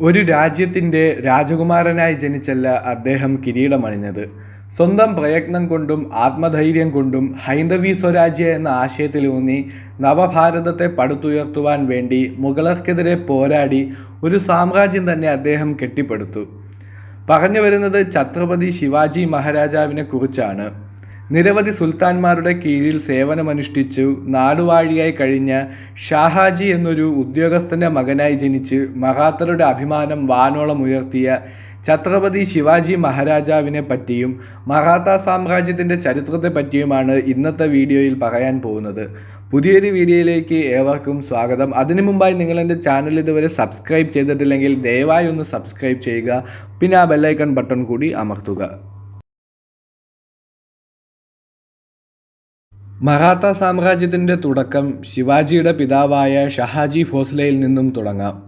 ഒരു രാജ്യത്തിന്റെ രാജകുമാരനായി ജനിച്ചല്ല അദ്ദേഹം കിരീടമണിഞ്ഞത്. സ്വന്തം പ്രയത്നം കൊണ്ടും ആത്മധൈര്യം കൊണ്ടും ഹൈന്ദവി സ്വരാജ്യ എന്ന ആശയത്തിലൂന്നി നവഭാരതത്തെ പടുത്തുയർത്തുവാൻ വേണ്ടി മുഗളർക്കെതിരെ പോരാടി ഒരു സാമ്രാജ്യം തന്നെ അദ്ദേഹം കെട്ടിപ്പടുത്തു. പറഞ്ഞു വരുന്നത് ഛത്രപതി ശിവാജി മഹാരാജാവിനെ കുറിച്ചാണ്. നിരവധി സുൽത്താൻമാരുടെ കീഴിൽ സേവനമനുഷ്ഠിച്ചു. നാടുവാഴിയായി കഴിഞ്ഞ ഷാഹാജി എന്നൊരു ഉദ്യോഗസ്ഥന്റെ മകനായി ജനിച്ച് മഹാത്തരുടെ അഭിമാനം വാനോളം ഉയർത്തിയ ഛത്രപതി ശിവാജി മഹാരാജാവിനെ പറ്റിയും മറാത്ത സാമ്രാജ്യത്തിന്റെ ചരിത്രത്തെ പറ്റിയുമാണ് ഇന്നത്തെ വീഡിയോയിൽ പറയാൻ പോകുന്നത്. പുതിയൊരു വീഡിയോയിലേക്ക് ഏവർക്കും സ്വാഗതം. അതിനു മുമ്പായി നിങ്ങൾ എന്റെ ചാനൽ ഇതുവരെ സബ്സ്ക്രൈബ് ചെയ്തിട്ടില്ലെങ്കിൽ ദയവായി ഒന്ന് സബ്സ്ക്രൈബ് ചെയ്യുക. പിന്നെ ആ ബെല്ലൈക്കൺ ബട്ടൺ കൂടി അമർത്തുക. മറാത്ത സാമ്രാജ്യത്തിന്റെ തുടക്കം ശിവാജിയുടെ പിതാവായ ഷഹാജി ഭോസ്ലയിൽ നിന്നും തുടങ്ങാം.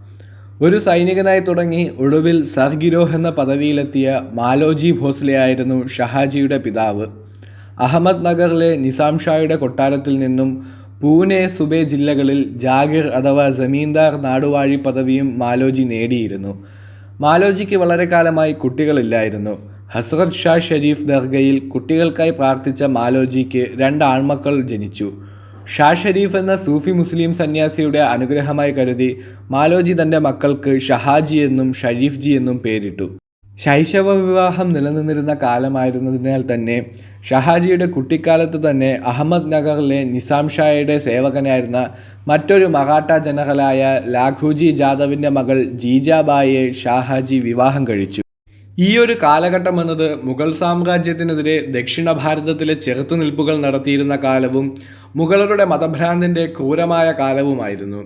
ഒരു സൈനികനായി തുടങ്ങി ഒടുവിൽ സർഗിരോഹ് എന്ന പദവിയിലെത്തിയ മാലോജി ഭോസ്ലെയായിരുന്നു ഷഹാജിയുടെ പിതാവ്. അഹമ്മദ് നഗറിലെ നിസാം ഷായുടെ കൊട്ടാരത്തിൽ നിന്നും പൂനെ സുബെ ജില്ലകളിൽ ജാഗിർ അഥവാ ജമീന്ദാർ നാടുവാഴി പദവിയും മാലോജി നേടിയിരുന്നു. മാലോജിക്ക് വളരെ കാലമായി കുട്ടികളില്ലായിരുന്നു. ഹസ്രത് ഷാ ഷെരീഫ് ദർഗയിൽ കുട്ടികൾക്കായി പ്രാർത്ഥിച്ച മാലോജിക്ക് രണ്ട് ആൺമക്കൾ ജനിച്ചു. ഷാ ഷെരീഫ് എന്ന സൂഫി മുസ്ലിം സന്യാസിയുടെ അനുഗ്രഹമായി കരുതി മാലോജി തന്റെ മക്കൾക്ക് ഷഹാജി എന്നും ഷരീഫ് ജി എന്നും പേരിട്ടു. ശൈശവ വിവാഹം നിലനിന്നിരുന്ന കാലമായിരുന്നതിനാൽ തന്നെ ഷഹാജിയുടെ കുട്ടിക്കാലത്ത് തന്നെ അഹമ്മദ് നഗറിലെ നിസാം ഷായുടെ സേവകനായിരുന്ന മറ്റൊരു മറാഠ ജനറലായ ലാഘുജി ജാദവിന്റെ മകൾ ജീജാബായിയെ ഷാഹാജി വിവാഹം കഴിച്ചു. ഈ ഒരു കാലഘട്ടം എന്നത് മുഗൾ സാമ്രാജ്യത്തിനെതിരെ ദക്ഷിണ ഭാരതത്തിലെ ചെറുത്തുനിൽപ്പുകൾ നടത്തിയിരുന്ന കാലവും മുഗളരുടെ മതഭ്രാന്തിന്റെ ക്രൂരമായ കാലവുമായിരുന്നു.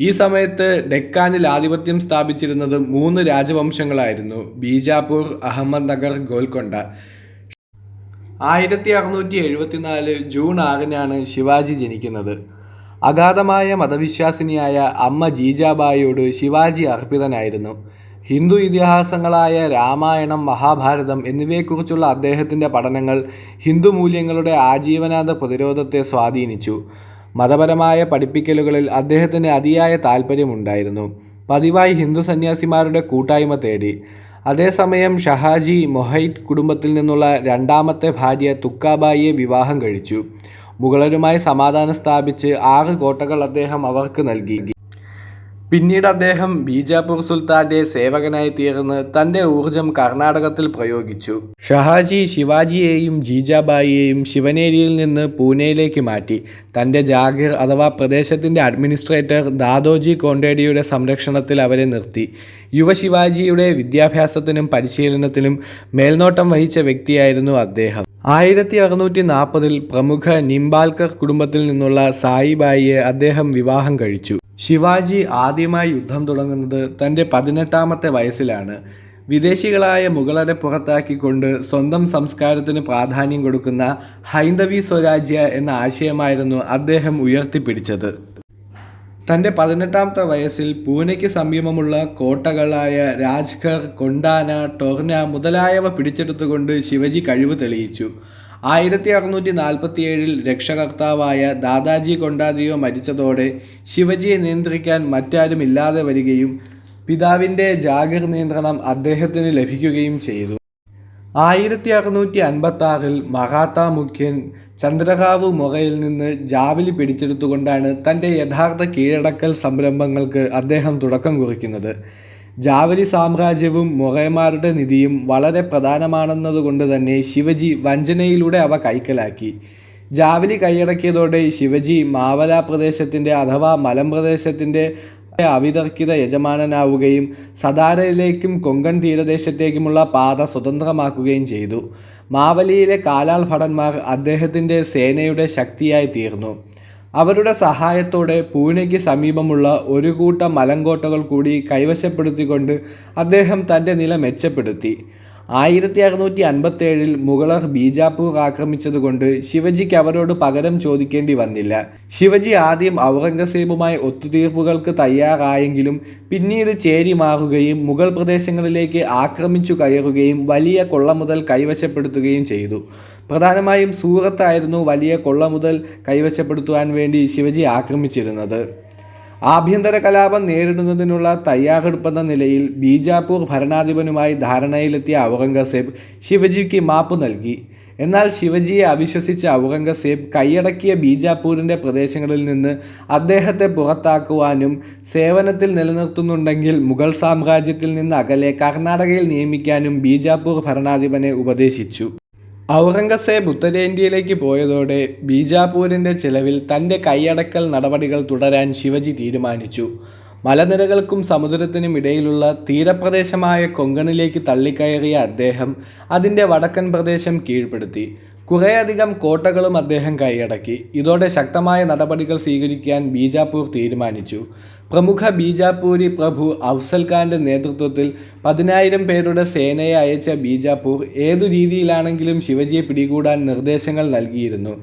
ഈ സമയത്ത് ഡെക്കാനിൽ ആധിപത്യം സ്ഥാപിച്ചിരുന്നത് മൂന്ന് രാജവംശങ്ങളായിരുന്നു. ബീജാപൂർ അഹമ്മദ് നഗർ ഗോൽക്കൊണ്ട. ആയിരത്തി അറുന്നൂറ്റി എഴുപത്തിനാല് ജൂൺ ആറിനാണ് ശിവാജി ജനിക്കുന്നത്. അഗാധമായ മതവിശ്വാസിനിയായ അമ്മ ജീജാബായിയോട് ശിവാജി അർപ്പിതനായിരുന്നു. ഹിന്ദു ഇതിഹാസങ്ങളായ രാമായണം മഹാഭാരതം എന്നിവയെക്കുറിച്ചുള്ള അദ്ദേഹത്തിന്റെ പഠനങ്ങൾ ഹിന്ദു മൂല്യങ്ങളുടെ ആജീവനാന്ത പ്രതിരോധത്തെ സ്വാധീനിച്ചു. മതപരമായ പഠിപ്പിക്കലുകളിൽ അദ്ദേഹത്തിന് അതിയായ താല്പര്യമുണ്ടായിരുന്നു പതിവായി ഹിന്ദു സന്യാസിമാരുടെ കൂട്ടായ്മ തേടി. അതേസമയം ഷഹാജി മൊഹൈറ്റ് കുടുംബത്തിൽ നിന്നുള്ള രണ്ടാമത്തെ ഭാര്യ തുക്കാബായിയെ വിവാഹം കഴിച്ചു. മുഗളരുമായി സമാധാനം സ്ഥാപിച്ച് ആറ് കോട്ടകൾ അദ്ദേഹം അവർക്ക് നൽകി. പിന്നീട് അദ്ദേഹം ബീജാപൂർ സുൽത്താന്റെ സേവകനായി തീർന്ന് തന്റെ ഊർജം കർണാടകത്തിൽ പ്രയോഗിച്ചു. ഷഹാജി ശിവാജിയെയും ജീജാബായിയെയും ശിവനേരിയിൽ നിന്ന് പൂനെയിലേക്ക് മാറ്റി. തന്റെ ജാഗിർ അഥവാ പ്രദേശത്തിന്റെ അഡ്മിനിസ്ട്രേറ്റർ ദാദോജി കോണ്ടേഡിയുടെ സംരക്ഷണത്തിൽ അവരെ നിർത്തി. യുവ ശിവാജിയുടെ വിദ്യാഭ്യാസത്തിനും പരിശീലനത്തിനും മേൽനോട്ടം വഹിച്ച വ്യക്തിയായിരുന്നു അദ്ദേഹം. ആയിരത്തി അറുന്നൂറ്റി നാൽപ്പതിൽ പ്രമുഖ നിംബാൽക്കർ കുടുംബത്തിൽ നിന്നുള്ള സായിബായിയെ അദ്ദേഹം വിവാഹം കഴിച്ചു. ശിവാജി ആദ്യമായി യുദ്ധം തുടങ്ങുന്നത് തന്റെ പതിനെട്ടാമത്തെ വയസ്സിലാണ്. വിദേശികളായ മുഗളരെ പുറത്താക്കിക്കൊണ്ട് സ്വന്തം സംസ്കാരത്തിന് പ്രാധാന്യം കൊടുക്കുന്ന ഹൈന്ദവി സ്വരാജ്യ എന്ന ആശയമായിരുന്നു അദ്ദേഹം ഉയർത്തിപ്പിടിച്ചത്. തന്റെ പതിനെട്ടാമത്തെ വയസ്സിൽ പൂനെയ്ക്ക് സമീപമുള്ള കോട്ടകളായ രാജ്ഘർ കൊണ്ടാന ടൊർന മുതലായവ പിടിച്ചെടുത്തുകൊണ്ട് ശിവജി കഴിവ് തെളിയിച്ചു. ആയിരത്തി അറുന്നൂറ്റി നാൽപ്പത്തി ഏഴിൽ രക്ഷകർത്താവായ ദാദാജി കൊണ്ടാദിയോ മരിച്ചതോടെ ശിവജിയെ നിയന്ത്രിക്കാൻ മറ്റാരും ഇല്ലാതെ വരികയും പിതാവിന്റെ ജാഗിർ നിയന്ത്രണം അദ്ദേഹത്തിന് ലഭിക്കുകയും ചെയ്തു. ആയിരത്തി അറുന്നൂറ്റി അൻപത്തി ആറിൽ മറാത്ത മുഖ്യൻ ചന്ദ്രകാവ് മുറയിൽ നിന്ന് ജാവലി പിടിച്ചെടുത്തുകൊണ്ടാണ് തന്റെ യഥാർത്ഥ കീഴടക്കൽ സംരംഭങ്ങൾക്ക് അദ്ദേഹം തുടക്കം കുറിക്കുന്നത്. ജാവലി സാമ്രാജ്യവും മൊറയമാരുടെ നിധിയും വളരെ പ്രധാനമാണെന്നതുകൊണ്ട് തന്നെ ശിവജി വഞ്ചനയിലൂടെ അവ കൈക്കലാക്കി. ജാവലി കൈയടക്കിയതോടെ ശിവജി മാവല പ്രദേശത്തിന്റെ അഥവാ മലമ്പ്രദേശത്തിന്റെ അവിതർക്കിത യജമാനനാവുകയും സതാരയിലേക്കും കൊങ്കൺ തീരദേശത്തേക്കുമുള്ള പാത സ്വതന്ത്രമാക്കുകയും ചെയ്തു. മാവലിയിലെ കാലാൾ ഭടന്മാർ അദ്ദേഹത്തിന്റെ സേനയുടെ ശക്തിയായി തീർന്നു. അവരുടെ സഹായത്തോടെ പൂനെയ്ക്ക് സമീപമുള്ള ഒരു കൂട്ടം മലങ്കോട്ടകൾ കൂടി കൈവശപ്പെടുത്തിക്കൊണ്ട് അദ്ദേഹം തന്റെ നില മെച്ചപ്പെടുത്തി. ആയിരത്തി അറുന്നൂറ്റി അൻപത്തേഴിൽ മുഗളർ ബീജാപ്പൂർ ആക്രമിച്ചതുകൊണ്ട് ശിവജിക്ക് അവരോട് പകരം ചോദിക്കേണ്ടി വന്നില്ല. ശിവജി ആദ്യം ഔറംഗസേബുമായി ഒത്തുതീർപ്പുകൾക്ക് തയ്യാറായെങ്കിലും പിന്നീട് ചേരി മാറുകയും മുഗൾ പ്രദേശങ്ങളിലേക്ക് ആക്രമിച്ചു കയറുകയും വലിയ കൊള്ള മുതൽ കൈവശപ്പെടുത്തുകയും ചെയ്തു. പ്രധാനമായും സൂറത്തായിരുന്നു വലിയ കൊള്ള മുതൽ കൈവശപ്പെടുത്തുവാൻ വേണ്ടി ശിവജി ആക്രമിച്ചിരുന്നത്. ആഭ്യന്തര കലാപം നേരിടുന്നതിനുള്ള തയ്യാറെടുപ്പെന്ന നിലയിൽ ബീജാപ്പൂർ ഭരണാധിപനുമായി ധാരണയിലെത്തിയ ഔറംഗസേബ് ശിവജിക്ക് മാപ്പ് നൽകി. എന്നാൽ ശിവജിയെ അവിശ്വസിച്ച ഔറംഗസേബ് കൈയടക്കിയ ബീജാപൂരിന്റെ പ്രദേശങ്ങളിൽ നിന്ന് അദ്ദേഹത്തെ പുറത്താക്കുവാനും സേവനത്തിൽ നിലനിർത്തുന്നുണ്ടെങ്കിൽ മുഗൾ സാമ്രാജ്യത്തിൽ നിന്ന് അകലെ കർണാടകയിൽ നിയമിക്കാനും ബീജാപ്പൂർ ഭരണാധിപനെ ഉപദേശിച്ചു. ഔറംഗസേബ് ഉത്തരേന്ത്യയിലേക്ക് പോയതോടെ ബീജാപൂരിന്റെ ചിലവിൽ തന്റെ കൈയടക്കൽ നടപടികൾ തുടരാൻ ശിവജി തീരുമാനിച്ചു. മലനിരകൾക്കും സമുദ്രത്തിനും ഇടയിലുള്ള തീരപ്രദേശമായ കൊങ്കണിലേക്ക് തള്ളിക്കയറിയ അദ്ദേഹം അതിന്റെ വടക്കൻ പ്രദേശം കീഴ്പ്പെടുത്തി. കുറേയധികം കോട്ടകളും അദ്ദേഹം കൈയടക്കി. ഇതോടെ ശക്തമായ നടപടികൾ സ്വീകരിക്കാൻ ബീജാപ്പൂർ തീരുമാനിച്ചു. പ്രമുഖ ബീജാപ്പൂരി പ്രഭു അഫ്സൽ ഖാന്റെ നേതൃത്വത്തിൽ പതിനായിരം പേരുടെ സേനയെ അയച്ച ബീജാപ്പൂർ ഏതു രീതിയിലാണെങ്കിലും ശിവജിയെ പിടികൂടാൻ നിർദ്ദേശങ്ങൾ നൽകിയിരുന്നു.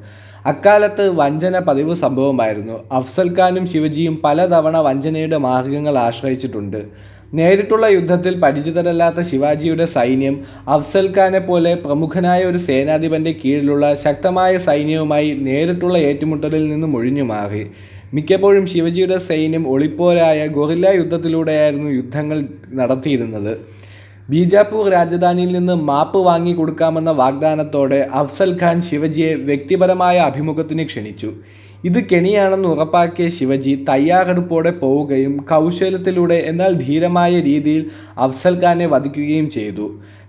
അക്കാലത്ത് വഞ്ചന പതിവ് സംഭവമായിരുന്നു. അഫ്സൽ ഖാനും ശിവജിയും പലതവണ വഞ്ചനയുടെ മാർഗങ്ങൾ ആശ്രയിച്ചിട്ടുണ്ട്. നേരിട്ടുള്ള യുദ്ധത്തിൽ പരിചിതരല്ലാത്ത ശിവാജിയുടെ സൈന്യം അഫ്സൽ ഖാനെ പോലെ പ്രമുഖനായ ഒരു സേനാധിപന്റെ കീഴിലുള്ള ശക്തമായ സൈന്യവുമായി നേരിട്ടുള്ള ഏറ്റുമുട്ടലിൽ നിന്നും ഒഴിഞ്ഞു മാറി മിക്കപ്പോഴും ശിവജിയുടെ സൈന്യം ഒളിപ്പോരായ ഗൊറില്ല യുദ്ധത്തിലൂടെയായിരുന്നു യുദ്ധങ്ങൾ നടത്തിയിരുന്നത്. ബീജാപ്പൂർ രാജധാനിയിൽ നിന്ന് മാപ്പ് വാങ്ങി കൊടുക്കാമെന്ന വാഗ്ദാനത്തോടെ അഫ്സൽ ഖാൻ ശിവജിയെ വ്യക്തിപരമായ അഭിമുഖത്തിന് ക്ഷണിച്ചു. ഇത് കെണിയാണെന്ന് ഉറപ്പാക്കിയ ശിവജി തയ്യാറെടുപ്പോടെ പോവുകയും കൗശലത്തിലൂടെ എന്നാൽ ധീരമായ രീതിയിൽ അഫ്സൽ ഖാനെ വധിക്കുകയും ചെയ്തു.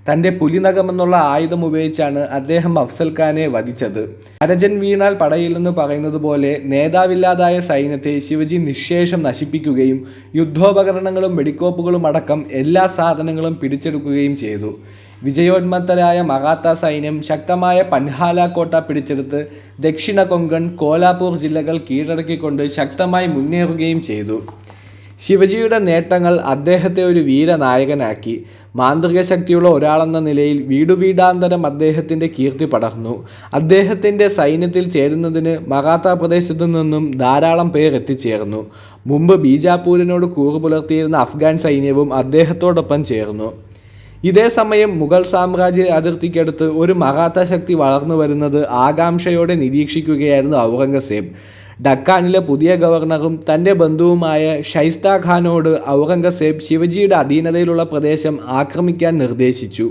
തന്റെ പുലിനഖമെന്നുള്ള ആയുധം ഉപയോഗിച്ചാണ് അദ്ദേഹം അഫ്സൽ ഖാനെ വധിച്ചത്. അരജൻ വീണാൽ പടയില്ലെന്ന് പറയുന്നത് പോലെ നേതാവില്ലാതായ സൈന്യത്തെ ശിവജി നിശേഷം നശിപ്പിക്കുകയും യുദ്ധോപകരണങ്ങളും വെടിക്കോപ്പുകളും അടക്കം എല്ലാ സാധനങ്ങളും പിടിച്ചെടുക്കുകയും ചെയ്തു. വിജയോന്മത്തരായ മറാത്ത സൈന്യം ശക്തമായ പൻഹാല കോട്ട പിടിച്ചെടുത്ത് ദക്ഷിണ കൊങ്കൺ കോലാപൂർ ജില്ലകൾ കീഴടക്കിക്കൊണ്ട് ശക്തമായി മുന്നേറുകയും ചെയ്തു. ശിവജിയുടെ നേട്ടങ്ങൾ അദ്ദേഹത്തെ ഒരു വീരനായകനാക്കി. മാന്ത്രിക ശക്തിയുള്ള ഒരാളെന്ന നിലയിൽ വീടുവീടാന്തരം അദ്ദേഹത്തിന്റെ കീർത്തി പടർന്നു. അദ്ദേഹത്തിന്റെ സൈന്യത്തിൽ ചേരുന്നതിന് മറാത്ത പ്രദേശത്തു നിന്നും ധാരാളം പേർ എത്തിച്ചേർന്നു. മുമ്പ് ബീജാപൂരിനോട് കൂറു പുലർത്തിയിരുന്ന അഫ്ഗാൻ സൈന്യവും അദ്ദേഹത്തോടൊപ്പം ചേർന്നു. ഇതേ സമയം മുഗൾ സാമ്രാജ്യ അതിർത്തിക്കടുത്ത് ഒരു മറാത്ത ശക്തി വളർന്നു വരുന്നത് ആകാംക്ഷയോടെ നിരീക്ഷിക്കുകയായിരുന്നു ഔറംഗസേബ്. ഡക്കാനിലെ പുതിയ ഗവർണറും തന്റെ ബന്ധുവുമായ ഷൈസ്ത ഖാനോട് ഔറംഗസേബ് ശിവജിയുടെ അധീനതയിലുള്ള പ്രദേശം ആക്രമിക്കാൻ നിർദ്ദേശിച്ചു.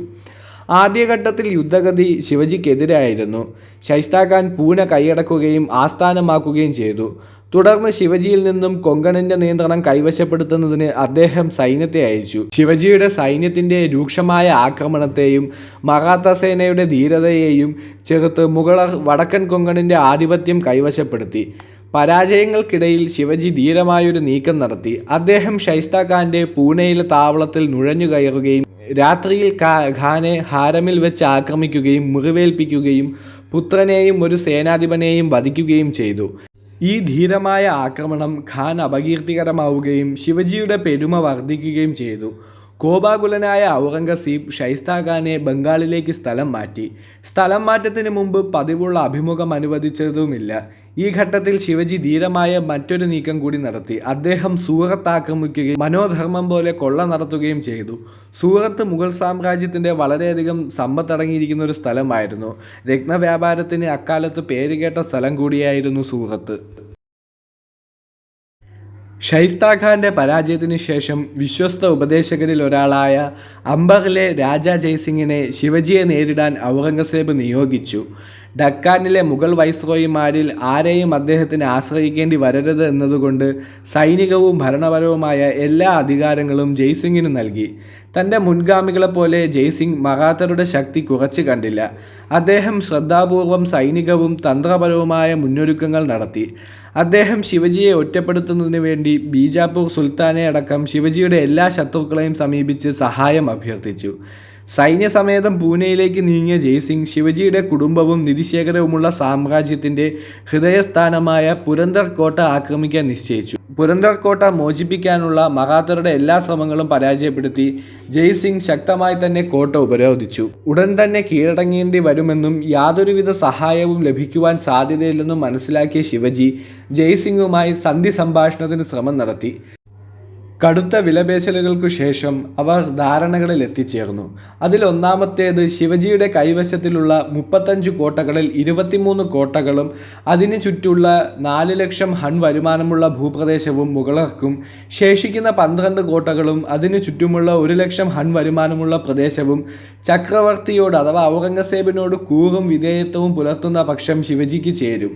ആദ്യഘട്ടത്തിൽ യുദ്ധഗതി ശിവജിക്കെതിരായിരുന്നു. ഷൈസ്ത ഖാൻ പൂനെ കൈയടക്കുകയും ആസ്ഥാനമാക്കുകയും ചെയ്തു. തുടർന്ന് ശിവജിയിൽ നിന്നും കൊങ്കണിന്റെ നിയന്ത്രണം കൈവശപ്പെടുത്തുന്നതിന് അദ്ദേഹം സൈന്യത്തെ അയച്ചു. ശിവജിയുടെ സൈന്യത്തിന്റെ രൂക്ഷമായ ആക്രമണത്തെയും മറാത്ത സേനയുടെ ധീരതയെയും ചെറുത്ത് മുഗളർ വടക്കൻ കൊങ്കണിന്റെ ആധിപത്യം കൈവശപ്പെടുത്തി. പരാജയങ്ങൾക്കിടയിൽ ശിവജി ധീരമായൊരു നീക്കം നടത്തി. അദ്ദേഹം ഷൈസ്ത ഖാന്റെ പൂനെയിലെ താവളത്തിൽ നുഴഞ്ഞു കയറുകയും രാത്രിയിൽ ഖാനെ ഹാരമിൽ വെച്ച് ആക്രമിക്കുകയും മുറിവേൽപ്പിക്കുകയും പുത്രനെയും ഒരു സേനാധിപനെയും വധിക്കുകയും ചെയ്തു. ഈ ധീരമായ ആക്രമണം ഖാൻ അപകീർത്തികരമാവുകയും ശിവജിയുടെ പെരുമ വർദ്ധിക്കുകയും ചെയ്തു. കോപാകുലനായ ഔറംഗസീബ് ഷൈസ്ത ഖാനെ ബംഗാളിലേക്ക് സ്ഥലം മാറ്റി. സ്ഥലം മാറ്റത്തിന് മുമ്പ് പതിവുള്ള അഭിമുഖം അനുവദിച്ചതുമില്ല. ഈ ഘട്ടത്തിൽ ശിവജി ധീരമായ മറ്റൊരു നീക്കം കൂടി നടത്തി. അദ്ദേഹം സൂറത്ത് ആക്രമിക്കുകയും മനോധർമ്മം പോലെ കൊള്ള നടത്തുകയും ചെയ്തു. സൂറത്ത് മുഗൾ സാമ്രാജ്യത്തിന്റെ വളരെയധികം സമ്പത്തടങ്ങിയിരിക്കുന്ന ഒരു സ്ഥലമായിരുന്നു. രത്നവ്യാപാരത്തിന് അക്കാലത്ത് പേരുകേട്ട സ്ഥലം കൂടിയായിരുന്നു സൂറത്ത്. ഷൈസ്ത ഖാന്റെ പരാജയത്തിന് ശേഷം വിശ്വസ്ത ഉപദേശകരിൽ ഒരാളായ അംബറിലെ രാജാ ജയ്സിംഗിനെ ശിവജിയെ നേരിടാൻ ഔറംഗസേബ് നിയോഗിച്ചു. ഡക്കാനിലെ മുഗൾ വൈസ്രോയിമാരിൽ ആരെയും അദ്ദേഹത്തിന് ആശ്രയിക്കേണ്ടി വരരുത് എന്നതുകൊണ്ട് സൈനികവും ഭരണപരവുമായ എല്ലാ അധികാരങ്ങളും ജയ്സിംഗിന് നൽകി. തന്റെ മുൻഗാമികളെപ്പോലെ ജയ്സിംഗ് മറാത്തരുടെ ശക്തി കുറച്ച് കണ്ടില്ല. അദ്ദേഹം ശ്രദ്ധാപൂർവം സൈനികവും തന്ത്രപരവുമായ മുന്നൊരുക്കങ്ങൾ നടത്തി. അദ്ദേഹം ശിവജിയെ ഒറ്റപ്പെടുത്തുന്നതിന് വേണ്ടി ബീജാപ്പൂർ സുൽത്താനെ അടക്കം ശിവജിയുടെ എല്ലാ ശത്രുക്കളെയും സമീപിച്ച് സഹായം അഭ്യർത്ഥിച്ചു. സൈന്യസമേതം പൂനെയിലേക്ക് നീങ്ങിയ ജയ്സിംഗ് ശിവജിയുടെ കുടുംബവും നിധിശേഖരവുമുള്ള സാമ്രാജ്യത്തിന്റെ ഹൃദയസ്ഥാനമായ പുരന്തർ കോട്ട ആക്രമിക്കാൻ നിശ്ചയിച്ചു. പുരന്തർ കോട്ട മോചിപ്പിക്കാനുള്ള മറാത്തരുടെ എല്ലാ ശ്രമങ്ങളും പരാജയപ്പെടുത്തി ജയ്സിംഗ് ശക്തമായി തന്നെ കോട്ട ഉപരോധിച്ചു. ഉടൻ തന്നെ കീഴടങ്ങേണ്ടി വരുമെന്നും യാതൊരുവിധ സഹായവും ലഭിക്കുവാൻ സാധ്യതയില്ലെന്നും മനസ്സിലാക്കിയ ശിവജി ജയ്സിംഗുമായി സന്ധി സംഭാഷണത്തിന് ശ്രമം നടത്തി. കടുത്ത വിലപേശലുകൾക്കു ശേഷം അവർ ധാരണകളിൽ എത്തിച്ചേർന്നു. അതിലൊന്നാമത്തേത് ശിവജിയുടെ കൈവശത്തിലുള്ള മുപ്പത്തഞ്ച് കോട്ടകളിൽ ഇരുപത്തിമൂന്ന് കോട്ടകളും അതിനു ചുറ്റുള്ള നാല് ലക്ഷം ഹൺ വരുമാനമുള്ള ഭൂപ്രദേശവും മുഗളർക്കും ശേഷിക്കുന്ന പന്ത്രണ്ട് കോട്ടകളും അതിനു ചുറ്റുമുള്ള ഒരു ലക്ഷം ഹൺ വരുമാനമുള്ള പ്രദേശവും ചക്രവർത്തിയോട് അഥവാ ഔറംഗസേബിനോട് കൂറും വിധേയത്വവും പുലർത്തുന്ന പക്ഷം ശിവജിക്ക് ചേരും.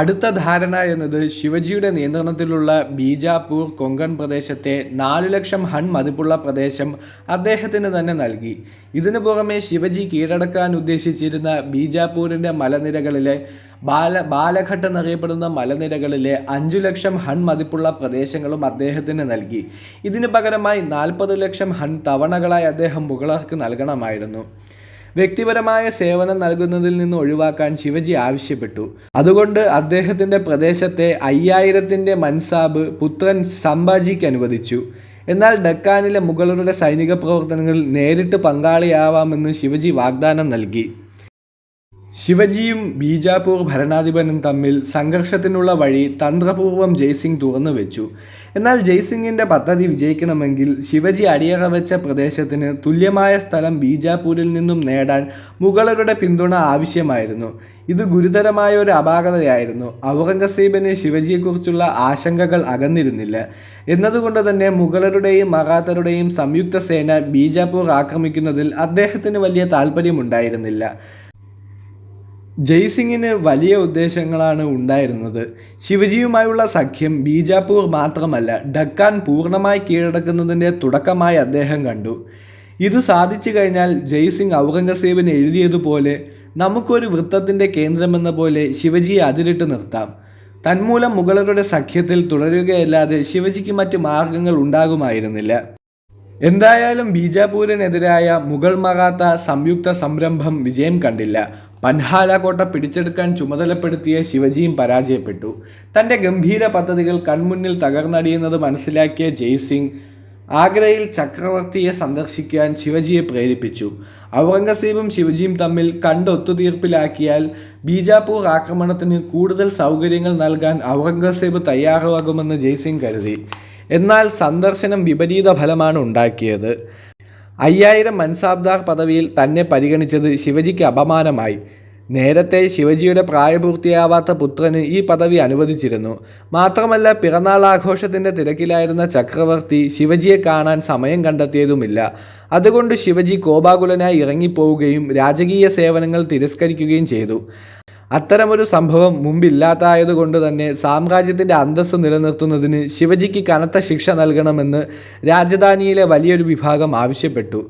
അടുത്ത ധാരണ എന്നത് ശിവജിയുടെ നിയന്ത്രണത്തിലുള്ള ബീജാപൂർ കൊങ്കൺ പ്രദേശത്തെ നാലു ലക്ഷം ഹൺ മതിപ്പുള്ള പ്രദേശം അദ്ദേഹത്തിന് തന്നെ നൽകി. ഇതിനു പുറമെ ശിവജി കീഴടക്കാൻ ഉദ്ദേശിച്ചിരുന്ന ബീജാപൂരിന്റെ മലനിരകളിലെ ബാല ബാലഘട്ട് എന്നറിയപ്പെടുന്ന മലനിരകളിലെ അഞ്ചു ലക്ഷം ഹൺ മതിപ്പുള്ള പ്രദേശങ്ങളും അദ്ദേഹത്തിന് നൽകി. ഇതിനു പകരമായി നാൽപ്പത് ലക്ഷം ഹൺ തവണകളായി അദ്ദേഹം മുഗളർക്ക് നൽകണമായിരുന്നു. വ്യക്തിപരമായ സേവനം നൽകുന്നതിൽ നിന്ന് ഒഴിവാക്കാൻ ശിവജി ആവശ്യപ്പെട്ടു. അതുകൊണ്ട് അദ്ദേഹത്തിന്റെ പ്രദേശത്തെ അയ്യായിരത്തിന്റെ മൻസാബ് പുത്രൻ സംഭാജിക്ക് അനുവദിച്ചു. എന്നാൽ ഡക്കാനിലെ മുഗളരുടെ സൈനിക പ്രവർത്തനങ്ങളിൽ നേരിട്ട് പങ്കാളിയാവാമെന്ന് ശിവജി വാഗ്ദാനം നൽകി. ശിവജിയും ബീജാപൂർ ഭരണാധിപനും തമ്മിൽ സംഘർഷത്തിനുള്ള വഴി തന്ത്രപൂർവം ജയ്സിംഗ് തുറന്നു വെച്ചു. എന്നാൽ ജയ്സിംഗിന്റെ പദ്ധതി വിജയിക്കണമെങ്കിൽ ശിവജി അടിയറ വെച്ച പ്രദേശത്തിന് തുല്യമായ സ്ഥലം ബീജാപൂരിൽ നിന്നും നേടാൻ മുഗളരുടെ പിന്തുണ ആവശ്യമായിരുന്നു. ഇത് ഗുരുതരമായ ഒരു അപാകതയായിരുന്നു. ഔറംഗസീബിന് ശിവജിയെക്കുറിച്ചുള്ള ആശങ്കകൾ അകന്നിരുന്നില്ല. എന്നതുകൊണ്ട് തന്നെ മുഗളരുടെയും മറാത്തരുടെയും സംയുക്ത സേന ബീജാപൂർ ആക്രമിക്കുന്നതിൽ അദ്ദേഹത്തിന് വലിയ താല്പര്യമുണ്ടായിരുന്നില്ല ജയ്സിംഗിന് വലിയ ഉദ്ദേശങ്ങളാണ് ഉണ്ടായിരുന്നത്. ശിവജിയുമായുള്ള സഖ്യം ബീജാപൂർ മാത്രമല്ല ഡക്കാൻ പൂർണമായി കീഴടക്കുന്നതിന്റെ തുടക്കമായി അദ്ദേഹം കണ്ടു. ഇത് സാധിച്ചു കഴിഞ്ഞാൽ ജയ്സിംഗ് ഔറംഗസേബിന് എഴുതിയതുപോലെ നമുക്കൊരു വൃത്തത്തിന്റെ കേന്ദ്രമെന്ന പോലെ ശിവജിയെ അതിരിട്ട് നിർത്താം. തന്മൂലം മുഗളരുടെ സഖ്യത്തിൽ തുടരുകയല്ലാതെ ശിവജിക്ക് മറ്റ് മാർഗങ്ങൾ ഉണ്ടാകുമായിരുന്നില്ല. എന്തായാലും ബീജാപൂരിനെതിരായ മുഗൾ മറാത്ത സംയുക്ത സംരംഭം വിജയം കണ്ടില്ല. പൻഹാല കോട്ട പിടിച്ചെടുക്കാൻ ചുമതലപ്പെടുത്തിയ ശിവജിയും പരാജയപ്പെട്ടു. തന്റെ ഗംഭീര പദ്ധതികൾ കൺമുന്നിൽ തകർന്നടിയുന്നത് മനസ്സിലാക്കിയ ജയ്സിംഗ് ആഗ്രയിൽ ചക്രവർത്തിയെ സന്ദർശിക്കാൻ ശിവജിയെ പ്രേരിപ്പിച്ചു. ഔറംഗസീബും ശിവജിയും തമ്മിൽ കണ്ടൊത്തുതീർപ്പിലാക്കിയാൽ ബീജാപൂർ ആക്രമണത്തിന് കൂടുതൽ സൗകര്യങ്ങൾ നൽകാൻ ഔറംഗസേബ് തയ്യാറാകുമെന്ന് ജയ്സിംഗ് കരുതി. എന്നാൽ സന്ദർശനം വിപരീത ഫലമാണ് ഉണ്ടാക്കിയത്. അയ്യായിരം മൻസാബ്ദാർ പദവിയിൽ തന്നെ പരിഗണിച്ചത് ശിവജിക്ക് അപമാനമായി. നേരത്തെ ശിവജിയുടെ പ്രായപൂർത്തിയാവാത്ത പുത്രന് ഈ പദവി അനുവദിച്ചിരുന്നു. മാത്രമല്ല പിറന്നാൾ ആഘോഷത്തിന്റെ തിരക്കിലായിരുന്ന ചക്രവർത്തി ശിവജിയെ കാണാൻ സമയം കണ്ടെത്തിയതുമില്ല. അതുകൊണ്ട് ശിവജി കോപാകുലനായി ഇറങ്ങിപ്പോവുകയും രാജകീയ സേവനങ്ങൾ തിരസ്കരിക്കുകയും ചെയ്തു. അത്തരമൊരു സംഭവം മുമ്പില്ലാത്തായതുകൊണ്ട് തന്നെ സാമ്രാജ്യത്തിന്റെ അന്തസ്സ് നിലനിർത്തുന്നതിന് ശിവജിക്ക് കനത്ത ശിക്ഷ നൽകണമെന്ന് രാജധാനിയിലെ വലിയൊരു വിഭാഗം ആവശ്യപ്പെട്ടു.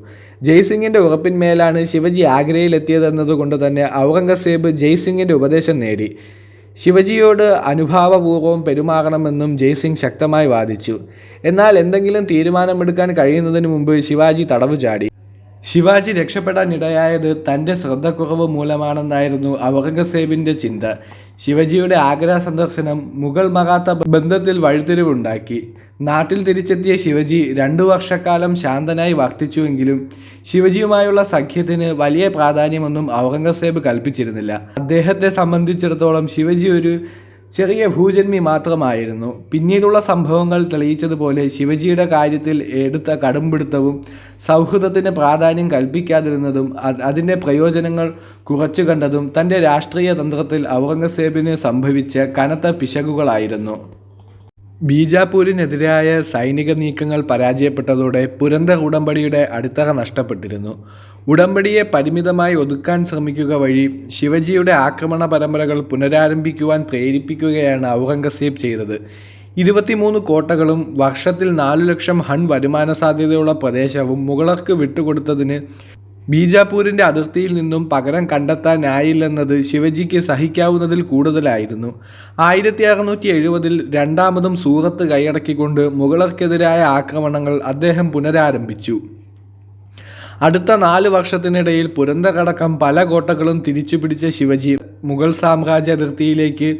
ജയ്സിംഗിന്റെ ഉറപ്പിന്മേലാണ് ശിവജി ആഗ്രയിലെത്തിയതെന്നതുകൊണ്ട് തന്നെ ഔറംഗസേബ് ജയ്സിംഗിന്റെ ഉപദേശം നേടി. ശിവജിയോട് അനുഭാവപൂർവം പെരുമാറണമെന്നും ജയ്സിംഗ് ശക്തമായി വാദിച്ചു. എന്നാൽ എന്തെങ്കിലും തീരുമാനമെടുക്കാൻ കഴിയുന്നതിന് മുമ്പ് ശിവാജി തടവു ചാടി ശിവാജി രക്ഷപ്പെടാനിടയായത് തന്റെ ശ്രദ്ധക്കുറവ് മൂലമാണെന്നായിരുന്നു ഔറംഗസേബിന്റെ ചിന്ത. ശിവജിയുടെ ആഗ്ര സന്ദർശനം മുഗൾ മറാത്ത ബന്ധത്തിൽ വഴിത്തിരിവുണ്ടാക്കി. നാട്ടിൽ തിരിച്ചെത്തിയ ശിവജി രണ്ടു വർഷക്കാലം ശാന്തനായി വർത്തിച്ചുവെങ്കിലും ശിവജിയുമായുള്ള സഖ്യത്തിന് വലിയ പ്രാധാന്യമൊന്നും ഔറംഗസേബ് കൽപ്പിച്ചിരുന്നില്ല. അദ്ദേഹത്തെ സംബന്ധിച്ചിടത്തോളം ശിവജി ഒരു ചെറിയ ഭൂജന്മി മാത്രമായിരുന്നു. പിന്നീടുള്ള സംഭവങ്ങൾ തെളിയിച്ചതുപോലെ ശിവജിയുടെ കാര്യത്തിൽ എടുത്ത കടുംപിടുത്തവും സൗഹൃദത്തിന് പ്രാധാന്യം കൽപ്പിക്കാതിരുന്നതും അത് അതിന്റെ പ്രയോജനങ്ങൾ കുറച്ചു കണ്ടതും തന്റെ രാഷ്ട്രീയ തന്ത്രത്തിൽ ഔറംഗസേബിന് സംഭവിച്ച കനത്ത പിശകുകളായിരുന്നു. ബീജാപൂരിനെതിരായ സൈനിക നീക്കങ്ങൾ പരാജയപ്പെട്ടതോടെ പുരന്ത ഉടമ്പടിയുടെ അടിത്തറ നഷ്ടപ്പെട്ടിരുന്നു. ഉടമ്പടിയെ പരിമിതമായി ഒതുക്കാൻ ശ്രമിക്കുക വഴി ശിവജിയുടെ ആക്രമണ പരമ്പരകൾ പുനരാരംഭിക്കുവാൻ പ്രേരിപ്പിക്കുകയാണ് ഔറംഗസേബ് ചെയ്തത്. ഇരുപത്തിമൂന്ന് കോട്ടകളും വർഷത്തിൽ നാലു ലക്ഷം ഹൺ വരുമാന സാധ്യതയുള്ള പ്രദേശവും മുഗളർക്ക് വിട്ടുകൊടുത്തതിന് ബീജാപൂരിന്റെ അതിർത്തിയിൽ നിന്നും പകരം കണ്ടെത്താനായില്ലെന്നത് ശിവജിക്ക് സഹിക്കാവുന്നതിൽ കൂടുതലായിരുന്നു. ആയിരത്തി അറുന്നൂറ്റി എഴുപതിൽ രണ്ടാമതും സൂറത്ത് കൈയടക്കിക്കൊണ്ട് മുഗളർക്കെതിരായ ആക്രമണങ്ങൾ അദ്ദേഹം പുനരാരംഭിച്ചു. അടുത്ത നാല് വർഷത്തിനിടയിൽ പുരന്തകടക്കം പല കോട്ടകളും തിരിച്ചുപിടിച്ച ശിവജി മുഗൾ സാമ്രാജ്യ അതിർത്തിയിലേക്ക്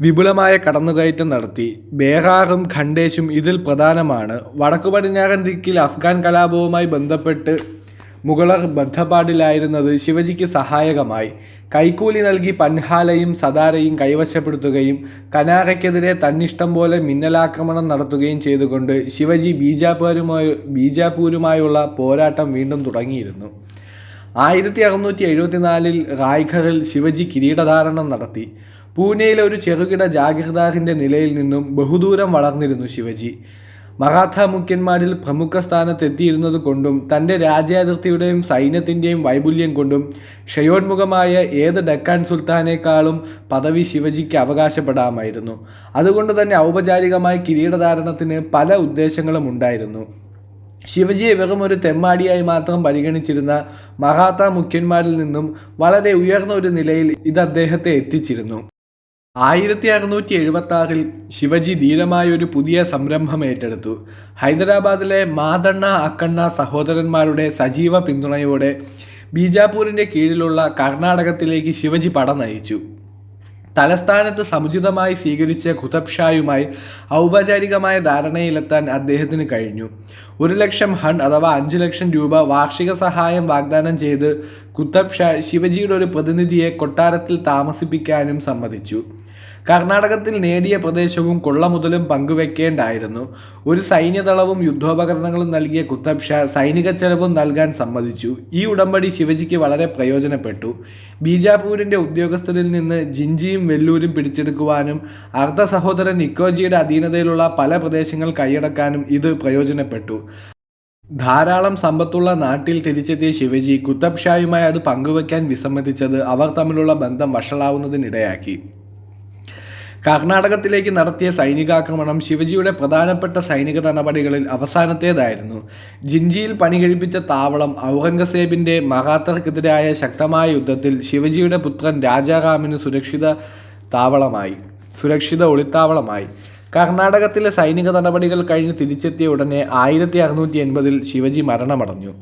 വിപുലമായ കടന്നുകയറ്റം നടത്തി. ബേഹാറും ഖണ്ഡേശും ഇതിൽ പ്രധാനമാണ്. വടക്കു പടിഞ്ഞാറൻ ദിക്കിൽ അഫ്ഗാൻ കലാപവുമായി ബന്ധപ്പെട്ട് മുഗളർ ബന്ധപ്പാടിലായിരുന്നത് ശിവജിക്ക് സഹായകമായി. കൈക്കൂലി നൽകി പൻഹാലയും സദാരയും കൈവശപ്പെടുത്തുകയും കനാരയ്ക്കെതിരെ തന്നിഷ്ടം പോലെ മിന്നലാക്രമണം നടത്തുകയും ചെയ്തുകൊണ്ട് ശിവജി ബീജാപൂരുമായി ബീജാപൂരുമായുള്ള പോരാട്ടം വീണ്ടും തുടങ്ങിയിരുന്നു. ആയിരത്തി അറുന്നൂറ്റി എഴുപത്തിനാലിൽ റായ്ഘറിൽ ശിവജി കിരീടധാരണം നടത്തി. പൂനെയിലെ ഒരു ചെറുകിട ജാഗിർദാറിന്റെ നിലയിൽ നിന്നും ബഹുദൂരം വളർന്നിരുന്നു ശിവജി. മറാഠ മുഖ്യന്മാരിൽ പ്രമുഖ സ്ഥാനത്തെത്തിയിരുന്നത് കൊണ്ടും തന്റെ രാജ്യാതിർത്തിയുടെയും സൈന്യത്തിന്റെയും വൈപുല്യം കൊണ്ടും ക്ഷയോന്മുഖമായ ഏത് ഡക്കാൻ സുൽത്താനേക്കാളും പദവി ശിവജിക്ക് അവകാശപ്പെടാമായിരുന്നു. അതുകൊണ്ട് തന്നെ ഔപചാരികമായി കിരീടധാരണത്തിന് പല ഉദ്ദേശങ്ങളും ഉണ്ടായിരുന്നു. ശിവജിയെ വെറും ഒരു തെമ്മാടിയായി മാത്രം പരിഗണിച്ചിരുന്ന മഹാത്ത മുഖ്യന്മാരിൽ നിന്നും വളരെ ഉയർന്ന ഒരു നിലയിൽ ഇത് അദ്ദേഹത്തെ എത്തിച്ചിരുന്നു. ആയിരത്തി അറുന്നൂറ്റി എഴുപത്തി ആറിൽ ശിവജി ധീരമായ ഒരു പുതിയ സംരംഭം ഏറ്റെടുത്തു. ഹൈദരാബാദിലെ മാതണ്ണ അക്കണ്ണ സഹോദരന്മാരുടെ സജീവ പിന്തുണയോടെ ബീജാപൂരിന്റെ കീഴിലുള്ള കർണാടകത്തിലേക്ക് ശിവജി പട നയിച്ചു. തലസ്ഥാനത്ത് സമുചിതമായി സ്വീകരിച്ച ഖുതബ് ഷായുമായി ഔപചാരികമായ ധാരണയിലെത്താൻ അദ്ദേഹത്തിന് കഴിഞ്ഞു. ഒരു ലക്ഷം ഹൺ അഥവാ അഞ്ച് ലക്ഷം രൂപ വാർഷിക സഹായം വാഗ്ദാനം ചെയ്ത് ഖുതബ് ഷാ ശിവജിയുടെ ഒരു പ്രതിനിധിയെ കൊട്ടാരത്തിൽ താമസിപ്പിക്കാനും സമ്മതിച്ചു. കർണാടകത്തിൽ നേടിയ പ്രദേശവും കൊള്ള മുതലും പങ്കുവെക്കേണ്ടായിരുന്നു. ഒരു സൈന്യദളവും യുദ്ധോപകരണങ്ങളും നൽകിയ കുത്തബ് ഷാ സൈനിക ചെലവും നൽകാൻ സമ്മതിച്ചു. ഈ ഉടമ്പടി ശിവജിക്ക് വളരെ പ്രയോജനപ്പെട്ടു. ബീജാപൂരിന്റെ ഉദ്യോഗസ്ഥരിൽ നിന്ന് ജിഞ്ചിയും വെല്ലൂരും പിടിച്ചെടുക്കുവാനും അർദ്ധ സഹോദരൻ നിക്കോജിയുടെ അധീനതയിലുള്ള പല പ്രദേശങ്ങൾ കൈയടക്കാനും ഇത് പ്രയോജനപ്പെട്ടു. ധാരാളം സമ്പത്തുള്ള നാട്ടിൽ തിരിച്ചെത്തിയ ശിവജി കുത്തബ് ഷായുമായി അത് പങ്കുവയ്ക്കാൻ വിസമ്മതിച്ചത് അവർ തമ്മിലുള്ള ബന്ധം വഷളാവുന്നതിനിടയാക്കി. കർണാടകത്തിലേക്ക് നടത്തിയ സൈനികാക്രമണം ശിവജിയുടെ പ്രധാനപ്പെട്ട സൈനിക നടപടികളിൽ അവസാനത്തേതായിരുന്നു. ജിഞ്ചിയിൽ പണികഴിപ്പിച്ച താവളം ഔറംഗസേബിന്റെ മഹാത്തർക്കെതിരായ ശക്തമായ യുദ്ധത്തിൽ ശിവജിയുടെ പുത്രൻ രാജാറാമിന് സുരക്ഷിത താവളമായി സുരക്ഷിത ഒളിത്താവളമായി. കർണാടകത്തിലെ സൈനിക നടപടികൾ കഴിഞ്ഞ് തിരിച്ചെത്തിയ ഉടനെ ആയിരത്തി അറുന്നൂറ്റി എൺപതിൽ ശിവജി മരണമടഞ്ഞു.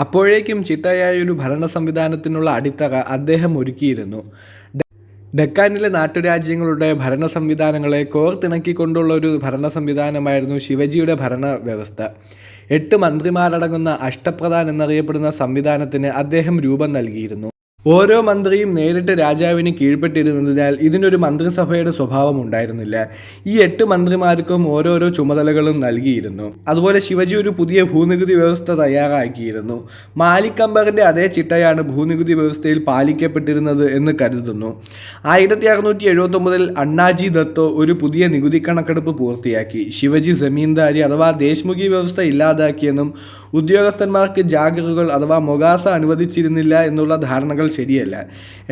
അപ്പോഴേക്കും ചിട്ടയായ ഒരു ഭരണ സംവിധാനത്തിനുള്ള അടിത്തറ അദ്ദേഹം ഒരുക്കിയിരുന്നു. ഡെക്കാനിലെ നാട്ടുരാജ്യങ്ങളുടെ ഭരണ സംവിധാനങ്ങളെ കോർത്തിണക്കിക്കൊണ്ടുള്ള ഒരു ഭരണ സംവിധാനമായിരുന്നു ശിവജിയുടെ ഭരണ വ്യവസ്ഥ എട്ട് മന്ത്രിമാരടങ്ങുന്ന അഷ്ടപ്രധാൻ എന്നറിയപ്പെടുന്ന സംവിധാനത്തിന് അദ്ദേഹം രൂപം നൽകിയിരുന്നു. ഓരോ മന്ത്രിയും നേരിട്ട് രാജാവിന് കീഴ്പ്പെട്ടിരുന്നതിനാൽ ഇതിനൊരു മന്ത്രിസഭയുടെ സ്വഭാവം ഉണ്ടായിരുന്നില്ല. ഈ എട്ട് മന്ത്രിമാർക്കും ഓരോരോ ചുമതലകളും നൽകിയിരുന്നു. അതുപോലെ ശിവജി ഒരു പുതിയ ഭൂനികുതി വ്യവസ്ഥ തയ്യാറാക്കിയിരുന്നു. മാലിക്കമ്പറിന്റെ അതേ ചിട്ടയാണ് ഭൂനികുതി വ്യവസ്ഥയിൽ പാലിക്കപ്പെട്ടിരുന്നത് എന്ന് കരുതുന്നു. ആയിരത്തി അറുന്നൂറ്റി എഴുപത്തൊമ്പതിൽ അണ്ണാജി ദത്തോ ഒരു പുതിയ നികുതി കണക്കെടുപ്പ് പൂർത്തിയാക്കി. ശിവജി ജമീന്ദാരി അഥവാ ദേശ്മുഖി വ്യവസ്ഥ ഇല്ലാതാക്കിയെന്നും ഉദ്യോഗസ്ഥന്മാർക്ക് ജാഗറുകൾ അഥവാ മൊഗാസ അനുവദിച്ചിരുന്നില്ല എന്നുള്ള ധാരണകൾ ശരിയല്ല.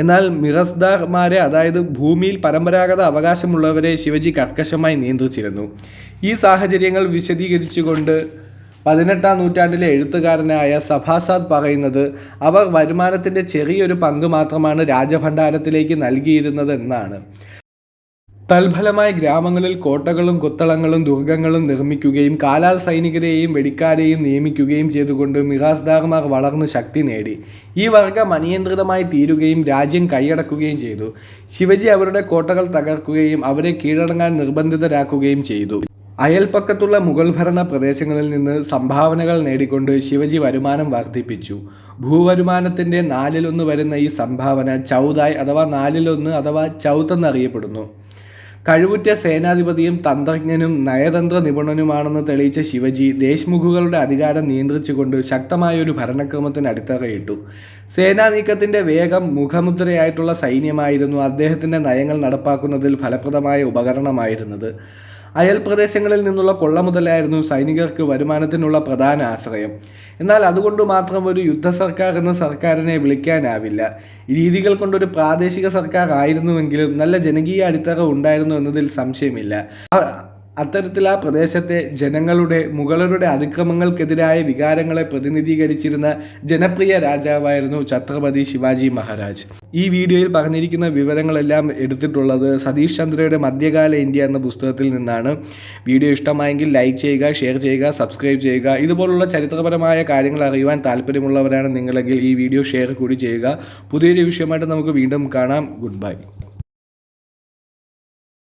എന്നാൽ മിറസ്ദാർമാരെ അതായത് ഭൂമിയിൽ പരമ്പരാഗത അവകാശമുള്ളവരെ ശിവജി കർക്കശമായി നിയന്ത്രിച്ചിരുന്നു. ഈ സാഹചര്യങ്ങൾ വിശദീകരിച്ചുകൊണ്ട് പതിനെട്ടാം നൂറ്റാണ്ടിലെ എഴുത്തുകാരനായ സഭാസാദ് പറയുന്നത് അവർ വരുമാനത്തിന്റെ ചെറിയൊരു പങ്ക് മാത്രമാണ് രാജഭണ്ഡാരത്തിലേക്ക് നൽകിയിരുന്നത് എന്നാണ് തൽഫലമായി ഗ്രാമങ്ങളിൽ കോട്ടകളും കൊത്തളങ്ങളും ദുർഗങ്ങളും നിർമ്മിക്കുകയും കാലാൽ സൈനികരെയും വെടിക്കാരെയും നിയമിക്കുകയും ചെയ്തുകൊണ്ട് മിറാസ്ദാർമാർ വളർന്ന് ശക്തി നേടി. ഈ വർഗം അനിയന്ത്രിതമായി തീരുകയും രാജ്യം കൈയടക്കുകയും ചെയ്തു. ശിവജി അവരുടെ കോട്ടകൾ തകർക്കുകയും അവരെ കീഴടങ്ങാൻ നിർബന്ധിതരാക്കുകയും ചെയ്തു. അയൽപ്പക്കത്തുള്ള മുഗൾ ഭരണ പ്രദേശങ്ങളിൽ നിന്ന് സംഭാവനകൾ നേടിക്കൊണ്ട് ശിവജി വരുമാനം വർദ്ധിപ്പിച്ചു. ഭൂവരുമാനത്തിന്റെ നാലിലൊന്ന് വരുന്ന ഈ സംഭാവന ചൗതായ് അഥവാ നാലിലൊന്ന് അഥവാ ചൗത്ത് എന്നറിയപ്പെടുന്നു. കഴിവുറ്റ സേനാധിപതിയും തന്ത്രജ്ഞനും നയതന്ത്ര നിപുണനുമാണെന്ന് തെളിയിച്ച ശിവജി ദേശ്മുഖുകളുടെ അധികാരം നിയന്ത്രിച്ചുകൊണ്ട് ശക്തമായ ഒരു ഭരണക്രമത്തിന് അടിത്തറയിട്ടു. സേനാ നീക്കത്തിന്റെ വേഗം മുഖമുദ്രയായിട്ടുള്ള സൈന്യമായിരുന്നു അദ്ദേഹത്തിന്റെ നയങ്ങൾ നടപ്പാക്കുന്നതിൽ ഫലപ്രദമായ ഉപകരണമായിരുന്നത്. അയൽ പ്രദേശങ്ങളിൽ നിന്നുള്ള കൊള്ള മുതലായിരുന്നു സൈനികർക്ക് വരുമാനത്തിനുള്ള പ്രധാന ആശ്രയം. എന്നാൽ അതുകൊണ്ട് മാത്രം ഒരു യുദ്ധ സർക്കാർ എന്ന സർക്കാരിനെ വിളിക്കാനാവില്ല. രീതികൾ കൊണ്ടൊരു പ്രാദേശിക സർക്കാർ ആയിരുന്നുവെങ്കിലും നല്ല ജനകീയ അടിത്തറ ഉണ്ടായിരുന്നു എന്നതിൽ സംശയമില്ല. അത്തരത്തിൽ ആ പ്രദേശത്തെ ജനങ്ങളുടെ മുഗളരുടെ അതിക്രമങ്ങൾക്കെതിരായ വികാരങ്ങളെ പ്രതിനിധീകരിച്ചിരുന്ന ജനപ്രിയ രാജാവായിരുന്നു ഛത്രപതി ശിവാജി മഹാരാജ്. ഈ വീഡിയോയിൽ പറഞ്ഞിരിക്കുന്ന വിവരങ്ങളെല്ലാം എടുത്തിട്ടുള്ളത് സതീഷ് ചന്ദ്രയുടെ മധ്യകാല ഇന്ത്യ എന്ന പുസ്തകത്തിൽ നിന്നാണ്. വീഡിയോ ഇഷ്ടമായെങ്കിൽ ലൈക്ക് ചെയ്യുക ഷെയർ ചെയ്യുക സബ്സ്ക്രൈബ് ചെയ്യുക. ഇതുപോലുള്ള ചരിത്രപരമായ കാര്യങ്ങൾ അറിയുവാൻ താല്പര്യമുള്ളവരാണ് നിങ്ങളെങ്കിൽ ഈ വീഡിയോ ഷെയർ കൂടി ചെയ്യുക. പുതിയൊരു വിഷയമായിട്ട് നമുക്ക് വീണ്ടും കാണാം. Good bye.